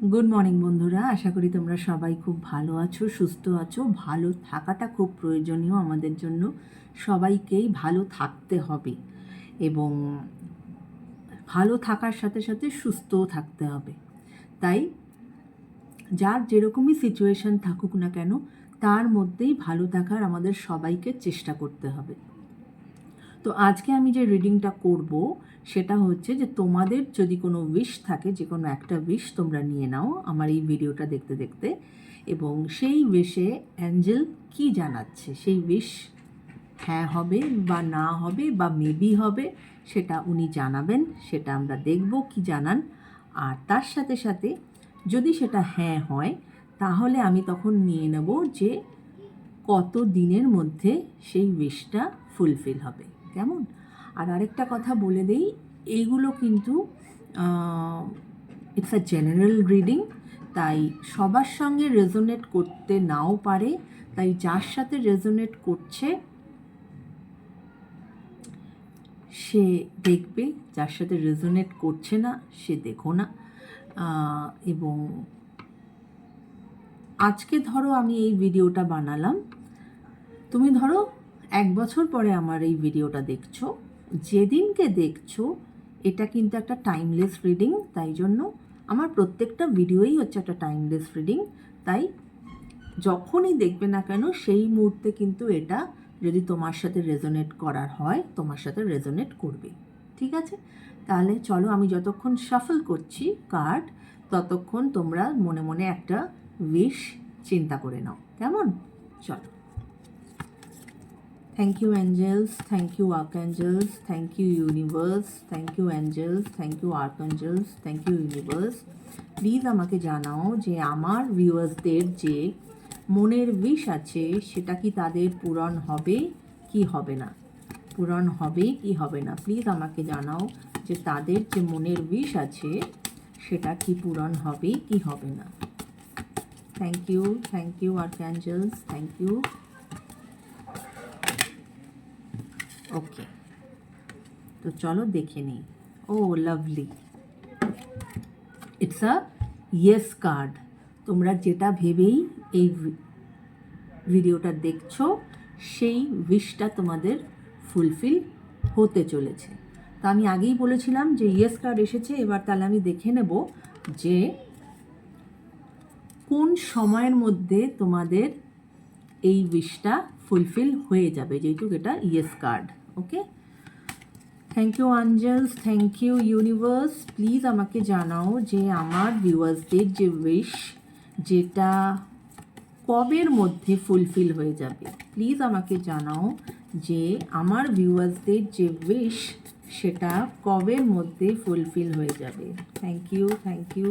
Good morning বন্ধুরা। আশা করি তোমরা সবাই খুব ভালো আছো, সুস্থ আছো। ভালো থাকাটা খুব প্রয়োজনীয় আমাদের জন্য। সবাইকেই ভালো থাকতে হবে এবং ভালো থাকার সাথে সাথে সুস্থও থাকতে হবে। তাই যার যেরকমই সিচুয়েশন থাকুক না কেন, তার মধ্যেই ভালো থাকার আমাদের সবাইকে চেষ্টা করতে হবে। তো আজকে আমি যে রিডিংটা করব, সেটা হচ্ছে যে তোমাদের যদি কোনো উইশ থাকে, যে কোনো একটা উইশ তোমরা নিয়ে নাও আমার এই ভিডিওটা দেখতে দেখতে। এবং সেই উইশে অ্যাঞ্জেল কি জানাচ্ছে? সেই উইশ হ্যাঁ হবে বা না হবে বা মেবি হবে, সেটা উনি জানাবেন, সেটা আমরা দেখব কি জানান। আর তার সাথে সাথে যদি সেটা হ্যাঁ হয়, তাহলে আমি তখন নিয়ে নেব যে কত দিনের মধ্যে সেই উইশটা ফুলফিল হবে। কেমন? আর আরেকটা কথা বলে দেই এইগুলো কিন্তু ইটস আ জেনারেল রিডিং তাই সবার সঙ্গে রেজোনেট করতে নাও পারে, তাই যার সাথে রেজোনেট করছে, সে দেখবে, যার সাথে রেজোনেট করছে না, সে দেখো না। এবং আজকে ধরো আমি এই ভিডিওটা বানালাম। তুমি ধরো এক বছর পরে আমার এই ভিডিওটা দেখছ। যেদিনকে দেখছ, এটা কিন্তু একটা টাইমলেস রিডিং তাই জন্য আমার প্রত্যেকটা ভিডিওই হচ্ছে একটা টাইমলেস রিডিং তাই যখনই দেখবে না কেন, সেই মুহূর্তে কিন্তু এটা যদি তোমার সাথে রেজোনেট করার হয়, তোমার সাথে রেজোনেট করবে। ঠিক আছে? তাহলে চলো আমি যতক্ষণ শাফল করছি কার্ড ততক্ষণ তোমরা মনে মনে একটা উইশ চিন্তা করে নাও। কেমন? চলো। Thank you, angels. Thank you, archangels. Thank you, universe. Thank you, angels. Thank you, archangels. Thank you, universe. Please আমাকে জানাও যে আমার ভিউয়ার্সদের যে মনের বিষ আছে সেটা কি তাদের পূরণ হবে কি হবে না পূরণ হবে কি হবে না প্লিজ আমাকে জানাও যে তাদের যে মনের বিষ আছে সেটা কি পূরণ হবে কি হবে না thank you thank you archangels thank you okay তো চলো দেখে নিই ও lovely it's a yes card তোমরা যেটা ভেবেই এই ভিডিওটা দেখছ সেই উইশটা তোমাদের ফুলফিল হতে চলেছে। তো আমি আগেই বলেছিলাম যে ইয়েস কার্ড এসেছে, এবার তাহলে আমি দেখে নেব যে কোন সময়ের মধ্যে তোমাদের এই উইশটা ফুলফিল হয়ে যাবে। যেহেতু এটা yes card okay thank you angels thank you universe please আমাকে জানাও যে আমার ভিউয়ার্সদের যে উইশ যেটা কবের মধ্যে ফুলফিল হয়ে যাবে? প্লিজ আমাকে জানাও যে আমার ভিউয়ার্সদের যে উইশ সেটা কবের মধ্যে ফুলফিল হয়ে যাবে? Thank you thank you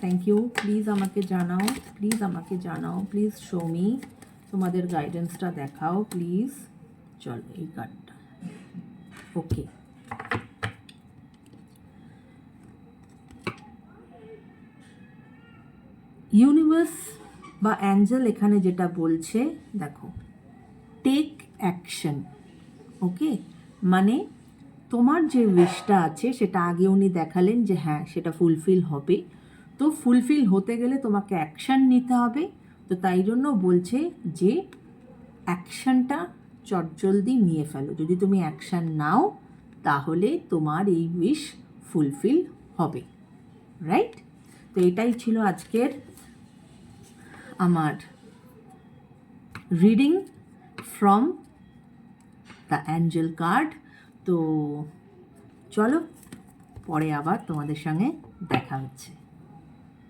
thank you please আমাকে জানাও প্লিজ আমাকে জানাও. প্লিজ শোমি তোমাদের গাইডেন্সটা দেখাও প্লিজ চলো, এই কার্ডটা ওকে ইউনিভার্স বা অ্যাঞ্জেল এখানে যেটা বলছে, দেখো টেক অ্যাকশন ওকে মানে তোমার যে উইশটা আছে, সেটা আগে উনি দেখালেন যে হ্যাঁ সেটা ফুলফিল হবে। তো ফুলফিল হতে গেলে তোমাকে অ্যাকশন নিতে হবে। তো তাই জন্য বলছে যে অ্যাকশনটা চটজলদি নিয়ে ফেলো। যদি তুমি অ্যাকশন নাও, তাহলে তোমার এই উইশ ফুলফিল হবে। রাইট তো এটাই ছিল আজকের আমার reading from the angel card তো চলো, পরে আবার তোমাদের সঙ্গে দেখা হচ্ছে।